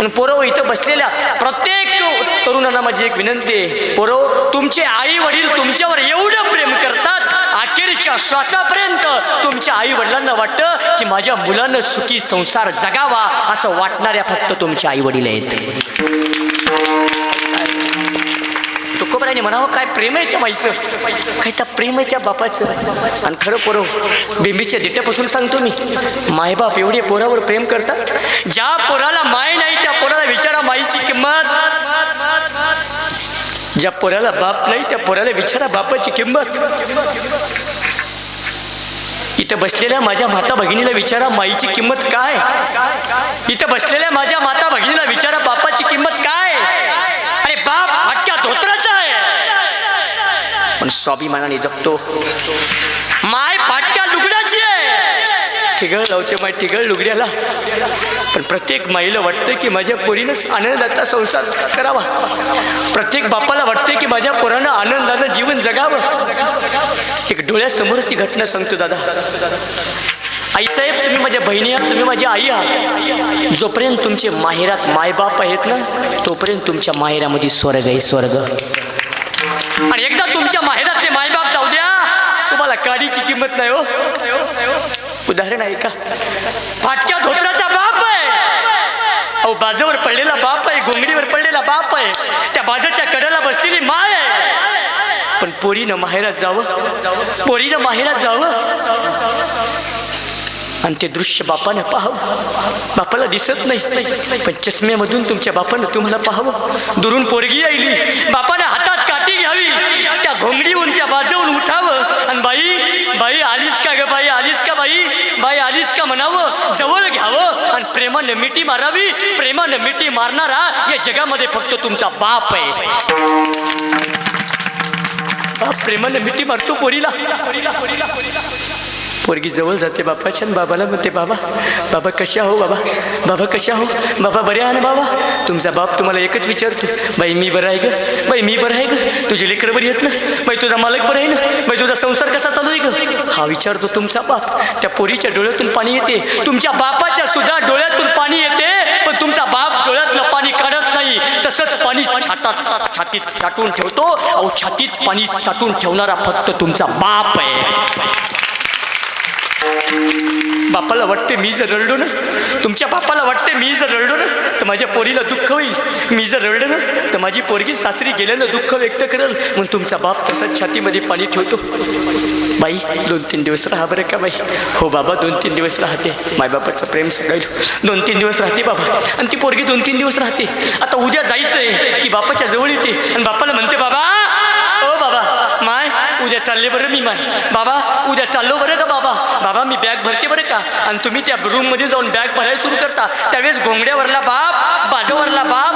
आणि पोरव इथं बसलेल्या प्रत्येक तरुणांना माझी एक विनंती आहे. पोरव तुमचे आई वडील तुमच्यावर एवढं प्रेम करतात अखेरच्या श्वासापर्यंत तुमच्या आई वडिलांना वाटतं की माझ्या मुलानं सुखी संसार जगावा असं वाटणाऱ्या फक्त तुमचे आई वडील आहेत. तुकोबराने म्हणावं काय प्रेम आहे त्या माईचं काय त्या प्रेम आहे त्या बापाचं? आणि खरं पोरं बिंबीच्या दिट्यापासून सांगतो मी मायबाप एवढे पोरावर प्रेम करतात. ज्या पोराला माय नाही त्या पोराला विचारा माईची किंमत. ज्या पोराला बाप नाही त्या पोराला विचारा बापाची किंमत. इथं बसलेल्या माझ्या माता भगिनीला विचारा माईची किंमत काय? इथं बसलेल्या माझ्या माता भगिनीला विचारा बापाची किंमत काय? अरे बाप हटक्या धोत्राचा आणि स्वाभिमानाने जगतो. माय फाटक्या लुगड्याची आहे. ठिगळ लावते माय ठिगळ लुगड्याला. पण प्रत्येक माईला वाटतं की माझ्या पोरीनं आनंदाचा संसार करावा. प्रत्येक बापाला वाटते की माझ्या पोरानं आनंदानं जीवन जगावं. एक डोळ्यासमोरची घटना सांगतो दादा. आईसाहेब तुम्ही माझ्या बहिणी आहात तुम्ही माझी आई आहात. जोपर्यंत तुमचे माहेरात मायबाप आहेत ना तोपर्यंत तुमच्या माहेरामध्ये स्वर्ग आहे स्वर्ग. आणि एकदा तुमच्या माहेरातले मायबाप जाऊ द्या. तुम्हाला काडीची किंमत नाही हो. उदाहरण आहे का? फाटक्या धोत्राचा बाप आहे. अहो बाजूवर पडलेला बाप आहे घोंगडीवर पडलेला बाप आहे. त्या बाजाच्या कड्याला बसलेली माय आहे. पण पोरीनं माहेरात जावं. पोरीनं माहेरात जावं. आणि ते दृश्य बापानं पाहावं. बापाला दिसत नाही. पण चष्म्यामधून तुमच्या बापानं तुम्हाला पाहावं. दुरून पोरगी आईली बापानं हातात यावी त्या घोंगडीहून त्या बाजवून उठावं. आणि बाई बाई आलीस का ग बाई आलीस का बाई? बाई आलीस का म्हणावं? जवळ घ्यावं आणि प्रेमानं मिठी मारावी. प्रेमानं मिठी मारणारा या जगामध्ये फक्त तुमचा बाप आहे. बाप प्रेमानं मिठी मारतो पोरीला. पोरगी जवळ जाते बापाच्या आणि बाबाला म्हणते बाबा बाबा कशा हो बाबा? बाबा कशा हो बाबा बरे आहे ना बाबा? तुमचा बाप तुम्हाला एकच विचारतो बाई मी बरं आहे ग? बाई मी बरं आहे ग? तुझी लेकरं बरी आहेत ना? बाई तुझा मालक बरं आहे ना? बाई तुझा संसार कसा चालू आहे ग? हा विचारतो तुमचा बाप. त्या पोरीच्या डोळ्यातून पाणी येते. तुमच्या बापाच्या सुद्धा डोळ्यातून पाणी येते पण तुमचा बाप डोळ्यातलं पाणी काढत नाही. तसंच पाणी छातात छातीत साठवून ठेवतो. अहो छातीत पाणी साठवून ठेवणारा फक्त तुमचा बाप आहे. बापाला वाटते मी जर रडलो ना तुमच्या बापाला वाटते मी जर रडलो ना तर माझ्या पोरीला दुःख होईल. मी जर रडलो ना तर माझी पोरगी सासरी गेल्यानं दुःख व्यक्त करेल. म्हणून तुमचा बाप तसाच छातीमध्ये पाणी ठेवतो. बाई दोन तीन दिवस राहा बरं का बाई. हो बाबा दोन तीन दिवस राहते. मायबापाचं प्रेम सगळं. दोन तीन दिवस राहते बाबा. आणि ती पोरगी दोन तीन दिवस राहते. आता उद्या जायचं आहे की बापाच्या जवळ येते. आणि बापाला म्हणते बाबा उद्या चालले बरं मी मग बाबा उद्या चाललो बरं का बाबा? बाबा मी बॅग भरते बरं का? आणि तुम्ही त्या रूममध्ये जाऊन बॅग भरायला सुरू करता. त्यावेळेस घोंगड्यावरला बाप बाजूवरला बाप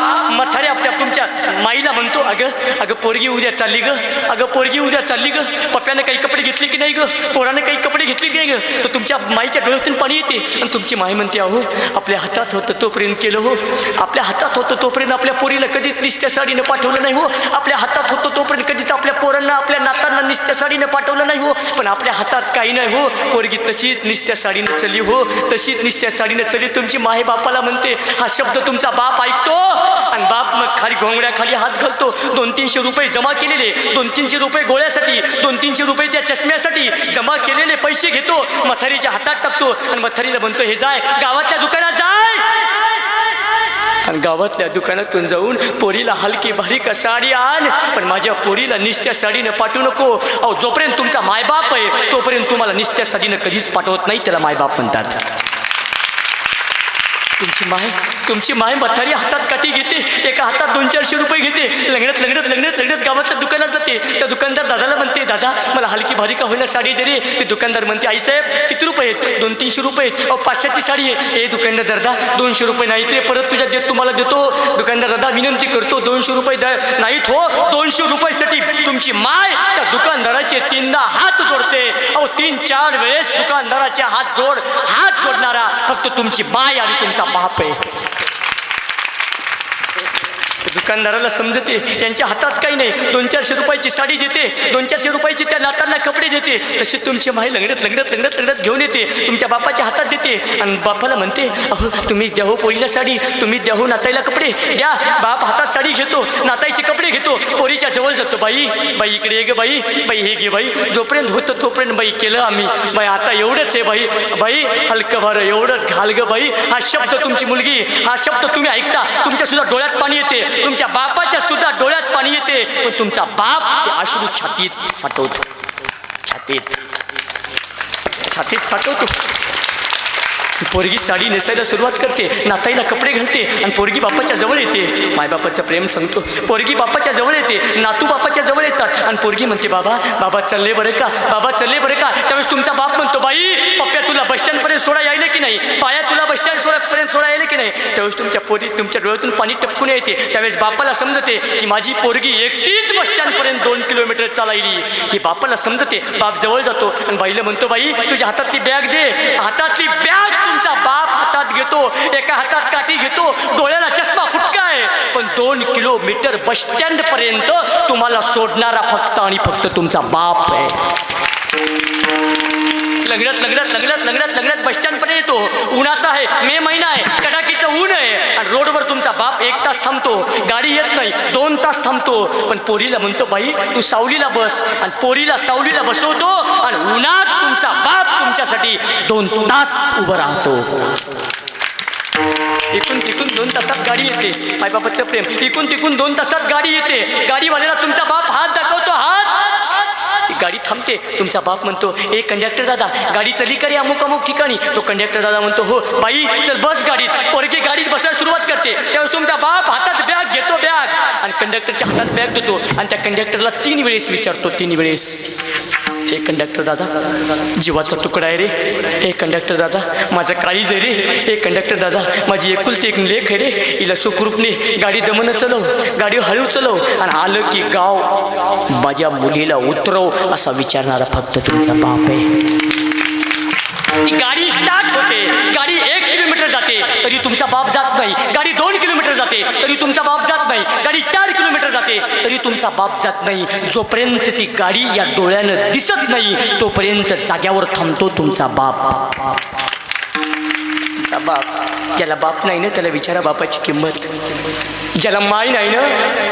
मथारे माईला म्हणतो अगं अगं पोरगी उद्या चालली ग अगं पोरगी उद्या चालली ग पप्प्यानं काही कपडे घेतले की नाही ग पोरानं काही कपडे घेतले की नाही ग? तर तुमच्या माईच्या डोळ्यातून पाणी येते. आणि तुमची माई म्हणते अहो आपल्या हातात होतं तोपर्यंत केलं हो. आपल्या हातात होतं तोपर्यंत आपल्या पोरीला कधीच निसत्या साडीनं पाठवलं नाही हो. आपल्या हातात होतं तोपर्यंत कधीच आपल्या पोरांना आपल्या नातांना निसत्या साडीनं पाठवलं नाही हो. पण आपल्या हातात काही नाही हो. पोरगी तशीच निसत्या साडीनं चली हो. तशीच निसत्या साडीनं चली. तुमची माई बापाला म्हणते हा शब्द तुमचा बाप ऐकतो. आणि बाप मग खाली घोंग खाली हात घालतो. दोन तीनशे रुपये जमा केलेले दोन तीनशे रुपये गोळ्यासाठी दोन तीनशे रुपये त्या चष्म्यासाठी जमा केलेले पैसे घेतो. मथारीच्या हातात टाकतो आणि मथारीला म्हणतो हे जाय गावातल्या दुकानात जाय. आणि गावातल्या दुकानातून जाऊन पोरीला हलकी भारीक साडी आण. पण माझ्या पोरीला निस्त्या साडीनं पाठवू नको. अहो जोपर्यंत तुमचा मायबाप आहे तोपर्यंत तुम्हाला निस्त्या साडीनं कधीच पाठवत नाही त्याला मायबाप म्हणतात. तुमची माय तुमची माय म्हातारी हातात काठी घेते एका हातात दोन चारशे रुपये घेते. लग्नात लग्नात लग्नात लग्नात गावातल्या दुकानात जाते. त्या दुकानदार दादाला म्हणते दादा मला हलकी भारी का होईना साडी दे रे. ते दुकानदार म्हणते आई साहेब किती रुपये आहेत? दोन तीनशे रुपये आहेत. अहो पाचशेची साडी आहे. ए दुकानदार दादा दोनशे रुपये नाही ते परत तुझ्या देत तुम्हाला देतो. दुकानदार दादा विनंती करतो दोनशे रुपये द्या नाहीत हो दोनशे रुपयासाठी तुमची माय त्या दुकानदाराचे तीनदा हात जोडते. अहो तीन चार वेळेस दुकानदाराचे हात जोड हात जोडणारा फक्त तुमची माय आणि तुमचा बाप आहे दुकानदाराला समजते. यांच्या हातात काही नाही. दोन चारशे रुपयाची साडी देते. दोन चारशे रुपयाची त्या नातांना कपडे देते. तशी तुमची माई लंगडत लंगडत लंगडत लंगडत घेऊन येते. तुमच्या बापाच्या हातात देते. आणि बापाला म्हणते अहो तुम्ही द्या हो पोरीला साडी. तुम्ही द्या हो नाताईला कपडे. द्या बाप हातात साडी घेतो. नाताईचे कपडे घेतो. पोरीच्या जवळ जातो बाई बाई इकडे गे ग बाई. बाई हे गे बाई. जोपर्यंत होतं तोपर्यंत बाई केलं आम्ही. बाई आता एवढंच आहे बाई. बाई हलकं बरं एवढंच घाल ग बाई. हा शब्द तुमची मुलगी. हा शब्द तुम्ही ऐकता. तुमच्या सुद्धा डोळ्यात पाणी येते. तुमच्या बापाच्या सुद्धा डोळ्यात पाणी येते पण तुमचा बाप ते अश्रू छातीत साठवतो. छातीत. छातीत साठवतो. पोरगी साडी नेसायला सुरुवात करते नाताईला कपडे घालते आणि पोरगी बापाच्या जवळ येते. मायबापाचं प्रेम सांगतो. पोरगी बापाच्या जवळ येते नातू बापाच्या जवळ येतात आणि पोरगी म्हणते बाबा बाबा चालले बरं का? बाबा चालले बरं का? त्यावेळेस तुमचा बाप म्हणतो बाई पप्प्या तुला बस स्टँडपर्यंत सोडा यायला की नाही? पाया तुला बस स्टँड सोडापर्यंत सोडा की नाही? त्यावेळेस तुमच्या पोरी तुमच्या डोळ्यातून पाणी टपकून येते. त्यावेळेस बापाला समजते की माझी पोरगी एकटीच बस स्टँडपर्यंत दोन किलोमीटर चालायली. ही बापाला समजते. बाप जवळ जातो आणि बाईला म्हणतो बाई तुझ्या हातातली बॅग दे. हातातली बॅग तुमचा बाप हातात घेतो. एका हातात काठी घेतो. डोळ्याला चष्मा फुटका आहे. पण दोन किलोमीटर बस स्टँडपर्यंत तुम्हाला सोडणारा फक्त आणि फक्त तुमचा बाप आहे. लगडत लगडत लगडत लगडत लगडत बस स्टँडपर्यंत येतो. उन्हाचा आहे मे महिना आहे कडाकीचं ऊन आहे. आणि रोडवर तुमचा बाप एक तास थांबतो. गाडी येत नाही दोन तास थांबतो. पण पोरीला म्हणतो बाई तू सावलीला बस. आणि पोरीला सावलीला बसवतो आणि उन्हात तुमचा बाप तुमच्यासाठी दोन तास उभं राहतो. इकून तिकून दोन तासात गाडी येते. मायबापाचं प्रेम. इकून तिकून दोन तासात गाडी येते. गाडीवाल्याला थांबते. तुमचा बाप म्हणतो ए कंडक्टर दादा गाडी चली करे अमुक अमुक ठिकाणी? तो कंडक्टर दादा म्हणतो हो बाई चल बस गाडीत. पोरगी गाडीत बसायला सुरुवात करते. त्यावेळेस तुमचा बाप हातात बॅग घेतो बॅग आणि कंडक्टरच्या हातात बॅग देतो. आणि त्या कंडक्टरला तीन वेळेस विचारतो तीन वेळेस. हे कंडक्टर दादा जीवाचा तुकडा आहे रे. हे कंडक्टर दादा माझं काळीज आहे रे. हे कंडक्टर दादा माझी एकुलती एक लेख आहे रे. हिला सुखरूपने गाडी दमन चलव गाडी हळू चलव आणि आलं की गाव. माझ्या मुलीला उतरव असा विचारणारा फक्त तुमचा बाप आहे. ती गाडी स्टार्ट होते. गाडी एक किलोमीटर जाते तरी तुमचा बाप जात नाही. गाडी दोन किलोमीटर जाते तरी तुमचा बाप जात नाही. गाडी चार किलोमीटर जाते तरी तुमचा बाप जात नाही. जोपर्यंत ती गाडी या डोळ्यानं दिसत नाही तोपर्यंत जाग्यावर थांबतो तुमचा बाप. तुमचा बाप. ज्याला बाप नाही ना त्याला विचारा बापाची किंमत. ज्याला माय नाही ना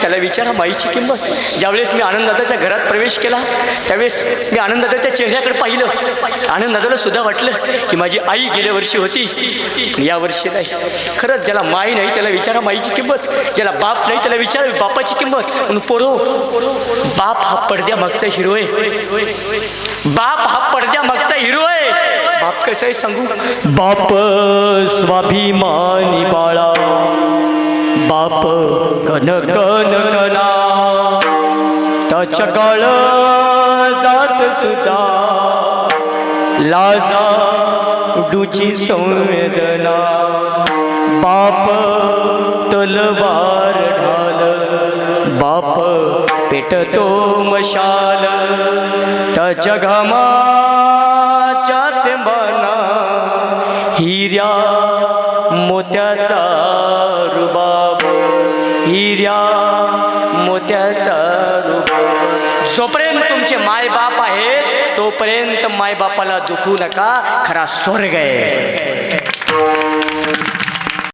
त्याला विचारा माईची किंमत. ज्यावेळेस मी आनंददादाच्या घरात प्रवेश केला त्यावेळेस मी आनंददादाच्या चेहऱ्याकडे पाहिलं. आनंददादाला सुद्धा वाटलं की माझी आई गेल्या वर्षी होती. या वर्षी नाही. खरंच ज्याला माई नाही त्याला विचारा माईची किंमत. ज्याला बाप नाही त्याला विचारा बापाची किंमत. म्हणून पोरो बाप हा पडद्यामागचा हिरो आहे. बाप हा पडद्यामागचा हिरो आहे. बाप कसं आहे सांगू? बाप स्वाभिमानी बाळा. बाप कन कन कला. त्याच्या काळ जात सुद्धा लाजा डुची संवेदना. बाप तलवार ढाल. बाप पेटतो मशाल. त्याच्या घामाच्या मना हिऱ्या मोत्याचा रुबा हिऱ्या मोत्याचा रूप. जोपर्यंत तुमचे मायबाप आहे तोपर्यंत मायबापाला दुखू नका. खरा स्वर्ग आहे.